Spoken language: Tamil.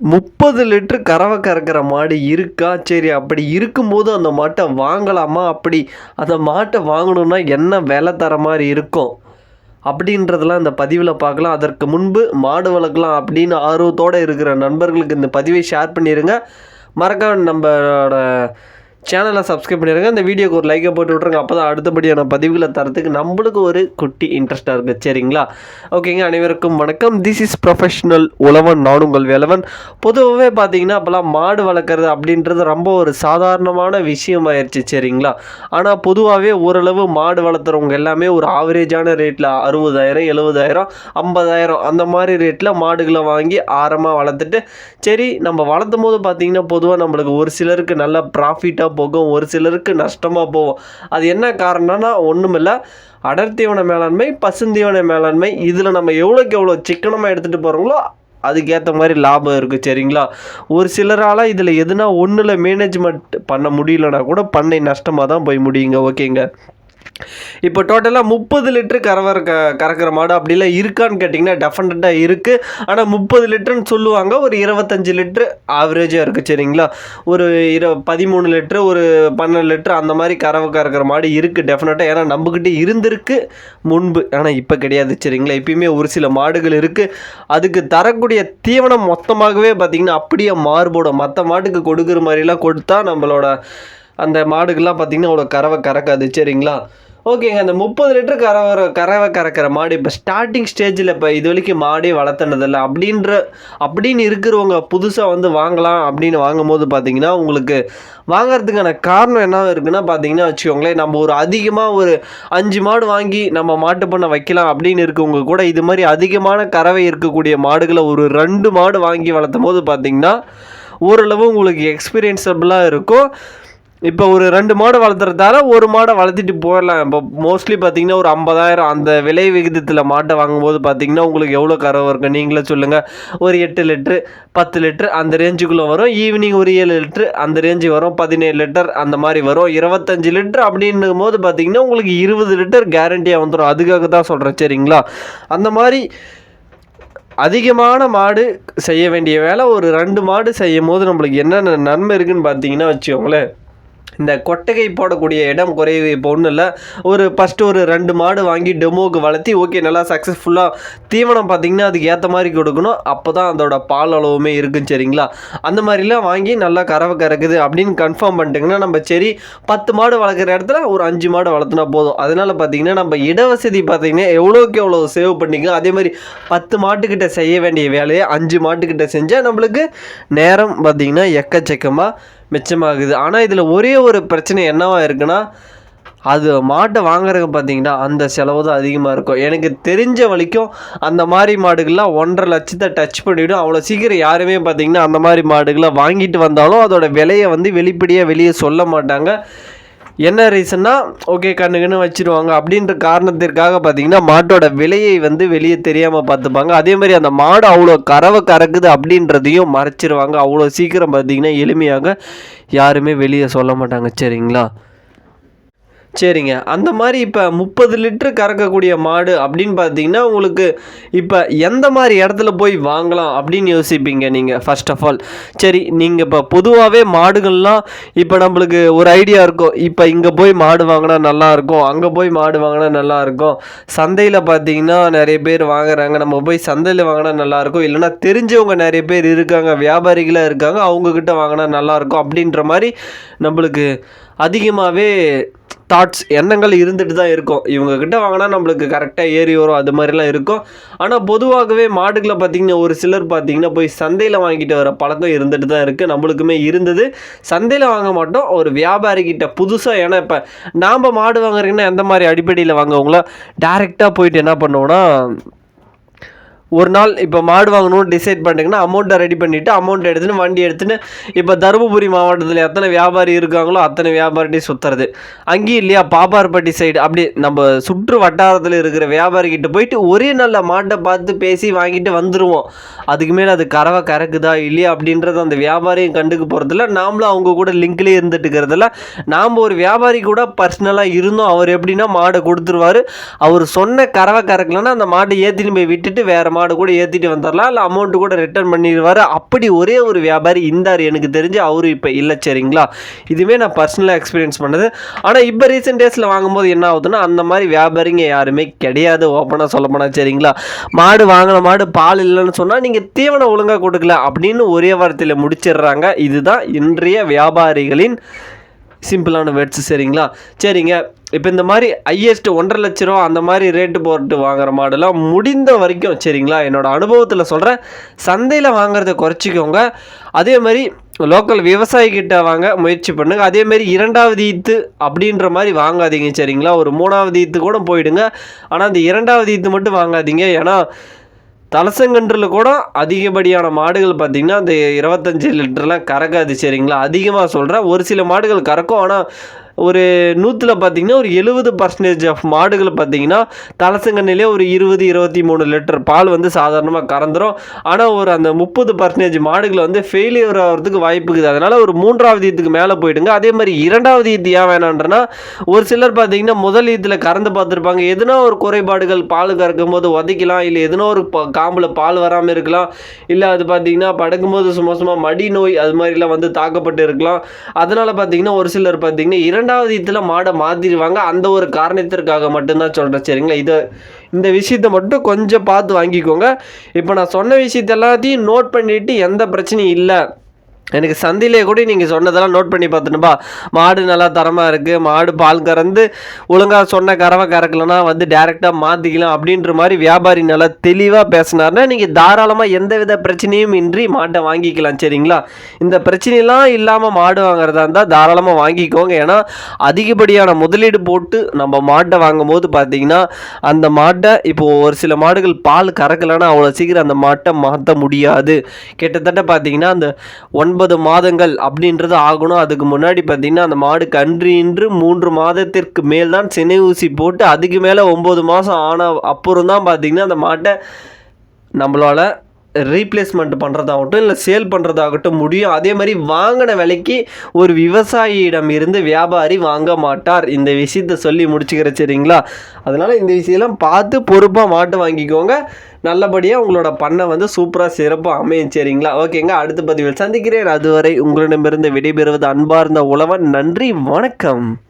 முப்பது லிட்டரு கறவை கறக்கிற மாடு இருக்கா? சரி அப்படி இருக்கும்போது அந்த மாட்டை வாங்கலாமா? அப்படி அந்த மாட்டை வாங்கணுன்னா என்ன விலை தர மாதிரி இருக்கும்? அப்படின்றதெல்லாம் இந்த பதிவில் பார்க்கலாம். அதற்கு முன்பு மாடு வளர்க்கலாம் அப்படின்னு ஆர்வத்தோடு இருக்கிற நண்பர்களுக்கு இந்த பதிவை ஷேர் பண்ணிடுங்க மறக்காம நம்மளோட சேனலை சப்ஸ்கிரைப் பண்ணிடுங்க இந்த வீடியோக்கு ஒரு லைக்கை போட்டு விட்ருங்க அப்போ தான் அடுத்தபடியான பதிவுகளை தரத்துக்கு நம்மளுக்கு ஒரு குட்டி இன்ட்ரெஸ்ட்டாக இருக்குது சரிங்களா? ஓகேங்க அனைவருக்கும் வணக்கம். திஸ் இஸ் ப்ரொஃபஷனல் உழவன் நான் உங்கள் வேலவன். பொதுவாகவே பார்த்தீங்கன்னா அப்போல்லாம் மாடு வளர்க்குறது அப்படின்றது ரொம்ப ஒரு சாதாரணமான விஷயமாயிருச்சு. சரிங்களா? ஆனால் பொதுவாகவே ஓரளவு மாடு வளர்த்துறவங்க எல்லாமே ஒரு ஆவரேஜான ரேட்டில் அறுபதாயிரம் எழுபதாயிரம் ஐம்பதாயிரம் அந்த மாதிரி ரேட்டில் மாடுகளை வாங்கி ஆரமாக வளர்த்துட்டு சரி நம்ம வளர்த்தும் போது பார்த்தீங்கன்னா பொதுவாக நம்மளுக்கு ஒரு சிலருக்கு நல்ல ப்ராஃபிட்டாக போகும். ஒரு சிலருக்கு நஷ்டமாக போகும். அது என்ன காரணம்னா ஒன்றுமில்ல அடர்த்தீவன மேலாண்மை பசுந்தீவன மேலாண்மை இதில் நம்ம எவ்வளோக்கு எவ்வளோ சிக்கனமாக எடுத்துகிட்டு போகிறோங்களோ அதுக்கேற்ற மாதிரி லாபம் இருக்குது சரிங்களா? ஒரு சிலரால் இதில் எதுனா ஒன்றில் மேனேஜ்மெண்ட் பண்ண முடியலனா கூட பண்ணை நஷ்டமாக தான் போய் முடியுங்க ஓகேங்க? இப்போ டோட்டலாக முப்பது லிட்டரு கறவர் க கறக்கிற மாடு அப்படிலாம் இருக்கான்னு கேட்டிங்கன்னா டெஃபினட்டாக இருக்குது ஆனால் முப்பது லிட்டருன்னு சொல்லுவாங்க. ஒரு இருபத்தஞ்சி லிட்ரு ஆவரேஜாக இருக்குது சரிங்களா? ஒரு இரு பதிமூணு லிட்ரு ஒரு பன்னெண்டு லிட்ரு அந்த மாதிரி கறவை கறக்கிற மாடு இருக்குது டெஃபினட்டாக ஏன்னா நம்மக்கிட்ட இருந்திருக்கு முன்பு. ஆனால் இப்போ கிடையாது. சரிங்களா? இப்பயுமே ஒரு சில மாடுகள் இருக்குது அதுக்கு தரக்கூடிய தீவனம் மொத்தமாகவே பார்த்திங்கன்னா அப்படியே மாறுபடும். மற்ற மாட்டுக்கு கொடுக்குற மாதிரிலாம் கொடுத்தா நம்மளோட அந்த மாடுகள்லாம் பார்த்திங்கன்னா அவ்வளோ கறவை கறக்காது. சரிங்களா? ஓகேங்க அந்த முப்பது லிட்டர் கறவை கறவை கறக்கிற மாடு இப்போ ஸ்டார்டிங் ஸ்டேஜில் இப்போ இது வரைக்கும் மாடே வளர்த்துனதில்ல அப்படின்ற அப்படின்னு இருக்கிறவங்க புதுசாக வந்து வாங்கலாம் அப்படின்னு வாங்கும்போது பார்த்தீங்கன்னா உங்களுக்கு வாங்குறதுக்கான காரணம் என்ன இருக்குன்னா பார்த்தீங்கன்னா வச்சுக்கோங்களேன் நம்ம ஒரு அதிகமாக ஒரு அஞ்சு மாடு வாங்கி நம்ம மாட்டு பண்ண வைக்கலாம் அப்படின்னு இருக்கவங்க கூட இது மாதிரி அதிகமான கறவை இருக்கக்கூடிய மாடுகளை ஒரு ரெண்டு மாடு வாங்கி வளர்த்தும் போது பார்த்தீங்கன்னா ஓரளவு உங்களுக்கு எக்ஸ்பீரியன்ஸபிளாக இருக்கும். இப்போ ஒரு ரெண்டு மாடு வளர்த்துறதால ஒரு மாடை வளர்த்திட்டு போயிடலாம். இப்போ மோஸ்ட்லி பார்த்தீங்கன்னா ஒரு ஐம்பதாயிரம் அந்த விலை விகிதத்தில் மாட்டை வாங்கும்போது பார்த்தீங்கன்னா உங்களுக்கு எவ்வளோ கறவை இருக்கும்? நீங்களே சொல்லுங்கள் ஒரு எட்டு லிட்ரு பத்து லிட்ரு அந்த ரேஞ்சுக்குள்ளே வரும். ஈவினிங் ஒரு ஏழு லிட்ரு அந்த ரேஞ்சு வரும். பதினேழு லிட்டர் அந்த மாதிரி வரும். இருபத்தஞ்சு லிட்டர் அப்படின்னும் போது பார்த்தீங்கன்னா உங்களுக்கு இருபது லிட்டர் கேரண்டியாக வந்துடும் அதுக்காக தான் சொல்கிறேன் சரிங்களா? அந்த மாதிரி அதிகமான மாடு செய்ய வேண்டிய வேலை ஒரு ரெண்டு மாடு செய்யும் போது நம்மளுக்கு என்னென்ன நன்மை இருக்குன்னு பார்த்தீங்கன்னா வச்சுக்கோங்களேன். இந்த கொட்டகை போடக்கூடிய இடம் குறைவு இப்போ ஒன்றும் இல்லை ஒரு ஃபஸ்ட்டு ஒரு ரெண்டு மாடு வாங்கி டெமோவுக்கு வளர்த்தி ஓகே நல்லா சக்ஸஸ்ஃபுல்லாக தீவனம் பார்த்திங்கன்னா அதுக்கு ஏற்ற மாதிரி கொடுக்கணும். அப்போ தான் அதோட பால் அளவுமே இருக்கும் சரிங்களா? அந்த மாதிரிலாம் வாங்கி நல்லா கறவை கறக்குது அப்படின்னு கன்ஃபார்ம் பண்ணிட்டிங்கன்னா நம்ம சரி பத்து மாடு வளர்க்குற இடத்துல ஒரு அஞ்சு மாடு வளர்த்துனா போதும். அதனால் பார்த்தீங்கன்னா நம்ம இடவசதி பார்த்தீங்கன்னா எவ்வளோக்கு எவ்வளோ சேவ் பண்ணிக்கலாம் அதே மாதிரி பத்து மாட்டுக்கிட்ட செய்ய வேண்டிய வேலையை அஞ்சு மாட்டுக்கிட்ட செஞ்சால் நம்மளுக்கு நேரம் பார்த்தீங்கன்னா எக்கச்சக்கமாக மிச்சமாகுது. ஆனால் இதில் ஒரே ஒரு பிரச்சனை என்னவாக இருக்குன்னா அது மாட்டை வாங்குறதுக்கு பார்த்தீங்கன்னா அந்த செலவு தான் அதிகமாக இருக்கும். எனக்கு தெரிஞ்ச வரைக்கும் அந்த மாதிரி மாடுகள்லாம் ஒன்றரை லட்சத்தை டச் பண்ணிவிடும். அவ்வளோ சீக்கிரம் யாருமே பார்த்தீங்கன்னா அந்த மாதிரி மாடுகளை வாங்கிட்டு வந்தாலும் அதோட விலையை வந்து வெளிப்படையாக வெளியே சொல்ல மாட்டாங்க. என்ன ரீசன்னா ஓகே கண்ணுக்குன்னு வச்சுருவாங்க. அப்படின்ற காரணத்திற்காக பார்த்தீங்கன்னா மாட்டோட விலையை வந்து வெளியே தெரியாமல் பார்த்துப்பாங்க. அதே மாதிரி அந்த மாடு அவ்வளோ கறவை கறக்குது அப்படின்றதையும் மறைச்சிருவாங்க. அவ்வளோ சீக்கிரம் பார்த்தீங்கன்னா எளிமையாக யாருமே வெளியே சொல்ல மாட்டாங்க. சரிங்களா? சரிங்க. அந்த மாதிரி இப்போ முப்பது லிட்டரு கறக்கக்கூடிய மாடு அப்படின்னு பார்த்தீங்கன்னா உங்களுக்கு இப்போ எந்த மாதிரி இடத்துல போய் வாங்கலாம் அப்படின்னு யோசிப்பீங்க நீங்கள் ஃபர்ஸ்ட் ஆஃப் ஆல் சரி நீங்கள் இப்போ பொதுவாகவே மாடுகள்லாம் இப்போ நம்மளுக்கு ஒரு ஐடியா இருக்கும். இப்போ இங்கே போய் மாடு வாங்கினா நல்லா இருக்கும் அங்கே போய் மாடு வாங்கினா நல்லாயிருக்கும் சந்தையில் பார்த்தீங்கன்னா நிறைய பேர் வாங்குறாங்க. நம்ம போய் சந்தையில் வாங்கினா நல்லாயிருக்கும் இல்லைனா இல்லைன்னா தெரிஞ்சவங்க நிறைய பேர் இருக்காங்க வியாபாரிகளாக இருக்காங்க அவங்கக்கிட்ட வாங்கினா நல்லாயிருக்கும் அப்படின்ற மாதிரி நம்மளுக்கு அதிகமாகவே தாட்ஸ் எண்ணங்கள் இருந்துட்டு தான் இருக்கும். இவங்கக்கிட்ட வாங்கினா நம்மளுக்கு கரெக்டாக ஏறி வரும் அது மாதிரிலாம் இருக்கும். ஆனால் பொதுவாகவே மாடுகளை பார்த்திங்கன்னா ஒரு சிலர் பார்த்திங்கன்னா போய் சந்தையில் வாங்கிட்டு வர பழக்கம் இருந்துட்டு தான் இருக்குது நம்மளுக்குமே இருந்தது. சந்தையில் வாங்க மாட்டோம். ஒரு வியாபாரிக்கிட்ட புதுசாக ஏன்னா இப்போ நாம் மாடு வாங்குறீங்கன்னா எந்த மாதிரி அடிப்படையில் வாங்குவங்களோ டேரெக்டாக போயிட்டு என்ன பண்ணுவோன்னா ஒரு நாள் இப்போ மாடு வாங்கணும்னு டிசைட் பண்ணிட்டீங்கன்னா அமௌண்ட்டை ரெடி பண்ணிவிட்டு அமௌண்ட் எடுத்துன்னு வண்டி எடுத்துன்னு இப்போ தருமபுரி மாவட்டத்தில் எத்தனை வியாபாரி இருக்காங்களோ அத்தனை வியாபாரிட்டையும் சுற்றுறது அங்கேயும் இல்லையா பாப்பார்பட்டி சைடு அப்படி நம்ம சுற்று வட்டாரத்தில் இருக்கிற வியாபாரிக்கிட்ட போயிட்டு ஒரே நல்ல மாட்டை பார்த்து பேசி வாங்கிட்டு வந்துடுவோம் அதுக்கு மேலே அது கறவை கறக்குதா இல்லையா அப்படின்றத அந்த வியாபாரியும் கண்டுக்க போகிறதில்ல நாமளும் அவங்க கூட லிங்க்லேயே இருந்துட்டு இருக்கிறதில்ல நாம் ஒரு வியாபாரி கூட பர்சனலாக இருந்தோம். அவர் எப்படின்னா மாடை கொடுத்துருவாரு. அவர் சொன்ன கறவை கறக்கலன்னா அந்த மாட்டை ஏற்றின்னு போய் விட்டுட்டு வேறு மாடு கூட ஏற்றிட்டு வந்துடலாம் இல்லை அமௌண்ட்டு கூட ரிட்டர்ன் பண்ணிடுவார்? அப்படி ஒரே ஒரு வியாபாரி இருந்தார் எனக்கு தெரிஞ்சு அவரு இப்போ இல்லை சரிங்களா? இதுவே நான் பர்சனலாக எக்ஸ்பீரியன்ஸ் பண்ணது. ஆனால் இப்போ ரீசெண்ட் டேஸில் வாங்கும்போது என்ன ஆகுதுன்னா அந்த மாதிரி வியாபாரிங்க யாருமே கிடையாது ஓப்பனாக சொல்லப்போனால் சரிங்களா? மாடு வாங்கின மாடு பால் இல்லைன்னு சொன்னால் நீங்கள் தீவனம் ஒழுங்காக கொடுக்கல அப்படின்னு ஒரே வாரத்தில் முடிச்சிடுறாங்க. இதுதான் இன்றைய வியாபாரிகளின் சிம்பிளான வேர்ட்ஸ் சரிங்களா? சரிங்க. இப்போ இந்த மாதிரி ஹையஸ்ட் ஒன்றரை லட்ச ரூபா அந்த மாதிரி ரேட்டு போட்டு வாங்குற மாடெல்லாம் முடிந்த வரைக்கும் சரிங்களா? என்னோடய அனுபவத்தில் சொல்கிறேன் சந்தையில் வாங்குறத குறைச்சிக்கோங்க. அதே மாதிரி லோக்கல் விவசாயிகிட்ட வாங்க முயற்சி பண்ணுங்க. அதே மாதிரி இரண்டாவது ஈத்து அப்படின்ற மாதிரி வாங்காதீங்க சரிங்களா? ஒரு மூணாவது ஈத்து கூட போயிடுங்க. ஆனால் அந்த இரண்டாவது ஈத்து மட்டும் வாங்காதீங்க. ஏன்னா தலசங்கன்றில் கூட அதிகப்படியான மாடுகள் பார்த்திங்கன்னா அந்த இருபத்தஞ்சி லிட்டர்லாம் கறக்காது சரிங்களா? அதிகமாக சொல்கிறேன் ஒரு சில மாடுகள் கறக்கும் ஆனால் ஒரு நூற்றில் பார்த்தீங்கன்னா ஒரு எழுபது பர்சன்டேஜ் ஆஃப் மாடுகளை பார்த்தீங்கன்னா தலசங்கண்ணிலே ஒரு இருபது இருபத்தி மூணு லிட்டர் பால் வந்து சாதாரணமாக கறந்துரும். ஆனால் ஒரு அந்த முப்பது பர்சன்டேஜ் மாடுகளை வந்து ஃபெயிலியர் ஆகிறதுக்கு வாய்ப்பு இருக்குது. அதனால் ஒரு மூன்றாவது ஈத்துக்கு மேலே போயிடுங்க. அதே மாதிரி இரண்டாவது ஈத்து ஏன் வேணான்றனா ஒரு சிலர் பார்த்தீங்கன்னா முதல் ஈத்தில் கறந்து பார்த்துருப்பாங்க எதுனா ஒரு குறைபாடுகள் பால் கறக்கும் போது உதைக்கலாம் இல்லை எதுனா ஒரு ப- காம்பில் பால் வராமல் இருக்கலாம் இல்லை அது பார்த்தீங்கன்னா படுக்கும்போது சும்மா சும்மா மடி நோய் அது மாதிரிலாம் வந்து தாக்கப்பட்டு இருக்கலாம். அதனால் பார்த்தீங்கன்னா ஒரு சிலர் பார்த்தீங்கன்னா இரண்டாவது இதில் மாடை மாற்றிடுவாங்க அந்த ஒரு காரணத்திற்காக மட்டும்தான் சொல்கிறேன் சரிங்களா? இதை இந்த விஷயத்தை மட்டும் கொஞ்சம் பார்த்து வாங்கிக்கோங்க. இப்போ நான் சொன்ன விஷயத்த எல்லாத்தையும் நோட் பண்ணிவிட்டு எந்த பிரச்சனையும் இல்லை. எனக்கு சந்திலே கூட நீங்கள் சொன்னதெல்லாம் நோட் பண்ணி பார்த்துட்டுப்பா மாடு நல்லா தரமாக இருக்குது மாடு பால் கறந்து ஒழுங்காக சொன்ன கறவை கறக்கலனா வந்து டேரெக்டாக மாற்றிக்கலாம் அப்படின்ற மாதிரி வியாபாரி நல்லா தெளிவாக பேசினார்னா நீங்கள் தாராளமாக எந்த வித பிரச்சனையும் இன்றி மாட்டை வாங்கிக்கலாம் சரிங்களா? இந்த பிரச்சனையெல்லாம் இல்லாமல் மாடு வாங்குறதா இருந்தால் தாராளமாக வாங்கிக்கோங்க. ஏன்னா அதிகப்படியான முதலீடு போட்டு நம்ம மாட்டை வாங்கும் போது பார்த்தீங்கன்னா அந்த மாட்டை இப்போது ஒரு சில மாடுகள் பால் கறக்கலைன்னா அவ்வளோ சீக்கிரம் அந்த மாட்டை மாற்ற முடியாது. கிட்டத்தட்ட பார்த்தீங்கன்னா அந்த ஒன்பது மாதங்கள் அப்படின்றது ஆகணும். அதுக்கு முன்னாடி பார்த்தீங்கன்னா அந்த மாடு கன்றின்று மூன்று மாதத்திற்கு மேல் தான் சினை ஊசி போட்டு அதுக்கு மேலே ஒம்பது மாதம் ஆன அப்புறம் தான் பார்த்தீங்கன்னா அந்த மாட்டை நம்மளால ரீப்ளேஸ்மெண்ட் பண்ணுறதாகட்டும் இல்லை சேல் பண்ணுறதாகட்டும் முடியும். அதே மாதிரி வாங்கின விலைக்கு ஒரு விவசாயியிடம் இருந்து வியாபாரி வாங்க மாட்டார். இந்த விஷயத்த சொல்லி முடிச்சுக்கிற சரிங்களா? அதனால் இந்த விஷயம்லாம் பார்த்து பொறுப்பாக மாட்டு வாங்கிக்கோங்க. நல்லபடியாக உங்களோட பண்ணை வந்து சூப்பராக சிறப்பாக அமையும் சரிங்களா? ஓகேங்க அடுத்த பதிவில் சந்திக்கிறேன். அதுவரை உங்களிடமிருந்து விடைபெறுவது அன்பார்ந்த உழவன். நன்றி வணக்கம்.